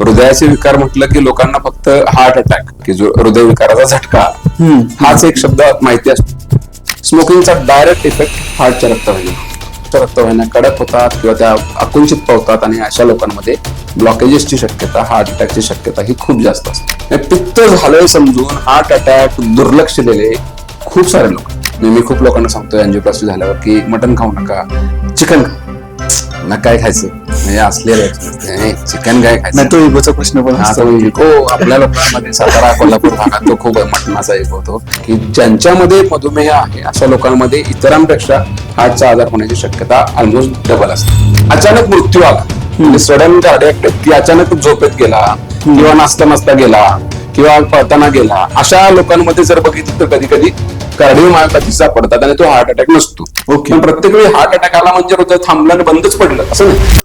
हृदयाचे विकार म्हटलं की लोकांना फक्त हार्ट अटॅक की जो हृदय विकाराचा झटका हाच एक शब्द माहिती असतो. स्मोकिंगचा डायरेक्ट इफेक्ट हार्टच्या रक्तवाहिन्या रक्तवाहिन्या कडक होतात किंवा त्या आकुंचित पावतात आणि अशा लोकांमध्ये ब्लॉकेजेसची शक्यता हार्ट अटॅकची शक्यता ही खूप जास्त असते. पित्त झालंय समजून हार्ट अटॅक दुर्लक्षलेले खूप सारे लोक. मी खूप लोकांना सांगतो अँजिओप्लास्टी झाल्यावर की मटन खाऊ नका चिकन खा. ना काय खायचं? म्हणजे असलेलं चिकन काय खायचं? नाही तो इगोचा प्रश्न पण हा, असतो. तो इको आपल्या लोकांमध्ये सातारा कोल्हापूर भागात तो खूप मटणाचा एक होतो. की ज्यांच्यामध्ये मधुमेह आहे अशा लोकांमध्ये इतरांपेक्षा हार्टचा आजार होण्याची शक्यता ऑलमोस्ट डबल असते. अचानक मृत्यू आला. म्हणजे सडन कार्डियक की अचानक झोपेत गेला किंवा नाचता नाचता गेला किंवा पळताना गेला अशा लोकांमध्ये जर बघितलं तर कधी कधी कार्डिओ मायोपॅथी सापडतात आणि तो हार्ट अटॅक नसतो. पण प्रत्येक वेळी हार्ट अटॅक आला म्हणजे हृदय थांबलं आणि बंदच पडलं असं नाही